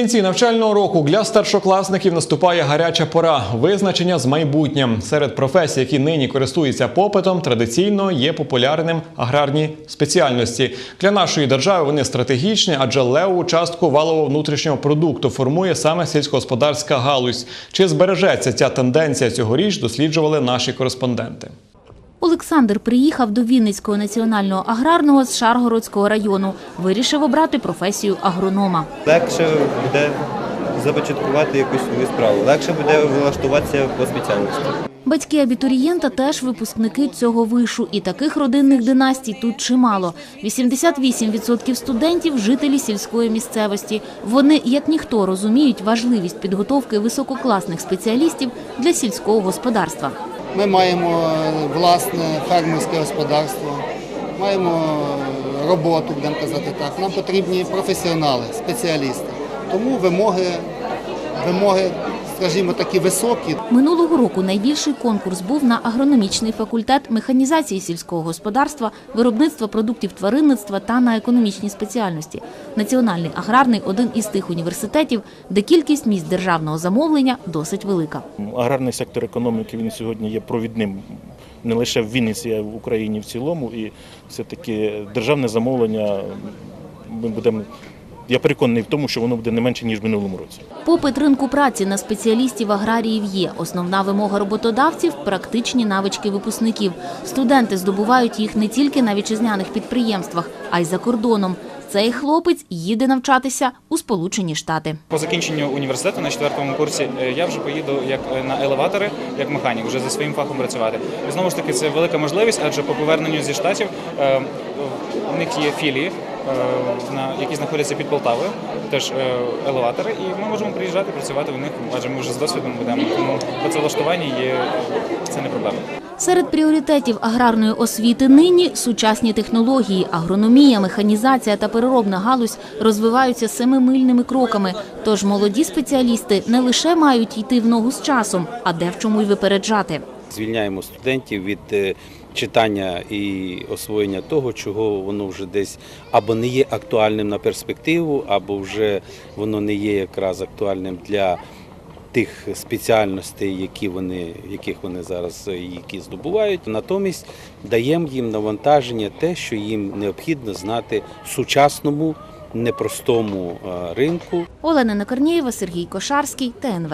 Кінці навчального року для старшокласників наступає гаряча пора визначення з майбутнім. Серед професій, які нині користуються попитом, традиційно є популярним аграрні спеціальності. Для нашої держави вони стратегічні, адже левову частку валового внутрішнього продукту формує саме сільськогосподарська галузь. Чи збережеться ця тенденція цьогоріч, досліджували наші кореспонденти. Олександр приїхав до Вінницького національного аграрного з Шаргородського району. Вирішив обрати професію агронома. легше буде започаткувати якусь свою справу, легше буде влаштуватися по спеціальності. Батьки абітурієнта теж випускники цього вишу, і таких родинних династій тут чимало. 88% студентів – жителі сільської місцевості. Вони, як ніхто, розуміють важливість підготовки висококласних спеціалістів для сільського господарства. Ми маємо власне фермерське господарство, маємо роботу, будемо казати так. Нам потрібні професіонали, спеціалісти. Тому вимоги, вимоги, скажімо, такі високі. Минулого року найбільший конкурс був на агрономічний факультет механізації сільського господарства, виробництва продуктів тваринництва та на економічні спеціальності. Національний аграрний – один із тих університетів, де кількість місць державного замовлення досить велика. Аграрний сектор економіки він сьогодні є провідним не лише в Вінниці, а й в Україні в цілому. І все-таки державне замовлення ми будемо. Я переконаний в тому, що воно буде не менше ніж в минулому році. Попит ринку праці на спеціалістів аграріїв є. Основна вимога роботодавців – практичні навички випускників. Студенти здобувають їх не тільки на вітчизняних підприємствах, а й за кордоном. Цей хлопець їде навчатися у Сполучені Штати. По закінченню університету на четвертому курсі е, я вже поїду як е, на елеватори, як механік, вже за своїм фахом працювати. І знову ж таки, це велика можливість, адже по поверненню зі штатів е, у них є філії, е, які знаходяться під Полтавою, теж е, елеватори, і ми можемо приїжджати працювати в них, адже ми вже з досвідом будемо. Тому працевлаштування є це не проблема. Серед пріоритетів аграрної освіти нині – сучасні технології. Агрономія, механізація та переробна галузь розвиваються семимильними кроками. Тож молоді спеціалісти не лише мають йти в ногу з часом, а де в чому й випереджати. звільняємо студентів від е, читання і освоєння того, чого воно вже десь або не є актуальним на перспективу, або вже воно не є якраз актуальним для тих спеціальностей, які вони, яких вони зараз е, які здобувають. Натомість даємо їм навантаження те, що їм необхідно знати в сучасному непростому е, ринку. Олена Накорнієва, Сергій Кошарський, ТНВ.